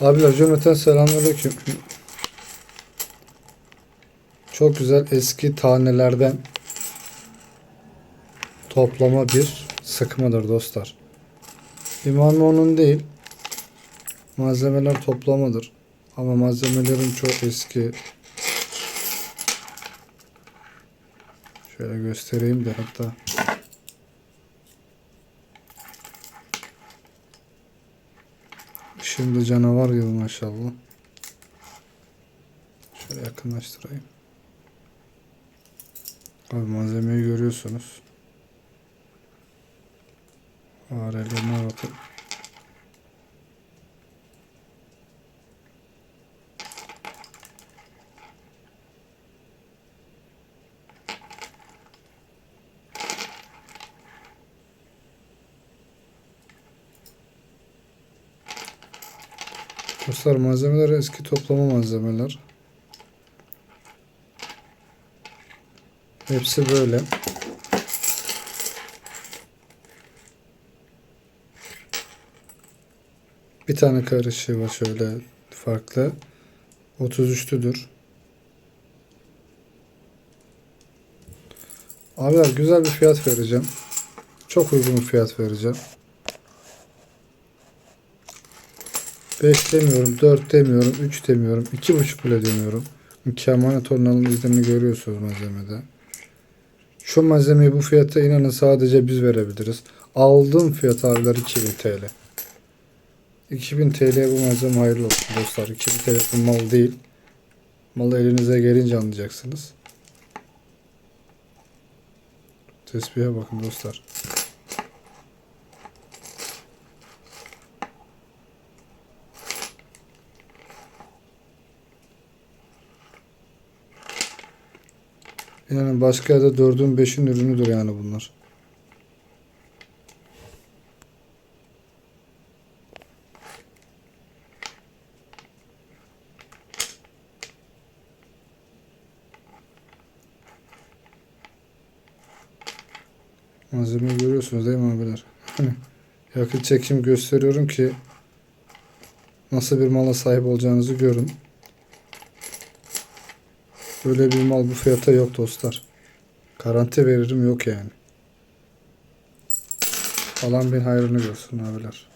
Abiler cümleten selamünaleyküm. Çok güzel eski tanelerden toplama bir sıkmadır dostlar. İmanı onun değil. Malzemeler toplamadır. Ama malzemelerin çok eski. Şöyle göstereyim de hatta. Şimdi canavar gibi maşallah. Şöyle yakınlaştırayım. Abi malzemeyi görüyorsunuz. Farelerine bakın. Dostlar malzemeler eski toplama malzemeler. Hepsi böyle. Bir tane karışığı var şöyle farklı. 33'tüdür. Abiler güzel bir fiyat vereceğim. Çok uygun bir fiyat vereceğim. 5 demiyorum, 4 demiyorum, 3 demiyorum, 2,5 bile demiyorum. Mükemmel tornalın izlerini görüyorsunuz malzemede. Şu malzemeyi bu fiyata inanın sadece biz verebiliriz. Aldığım fiyat abiler 2000 TL. 2000 TL bu malzeme hayırlı olsun dostlar. 2000 TL bu mal değil. Malı elinize gelince anlayacaksınız. Tesbihe bakın dostlar. Yani başka yerde dördün beşin ürünüdür yani bunlar. Malzemeyi görüyorsunuz değil mi abiler? Hani yakın çekim gösteriyorum ki nasıl bir mala sahip olacağınızı görün. Böyle bir mal bu fiyata yok dostlar. Garanti veririm yok yani. Alan bin hayrını görsün abiler.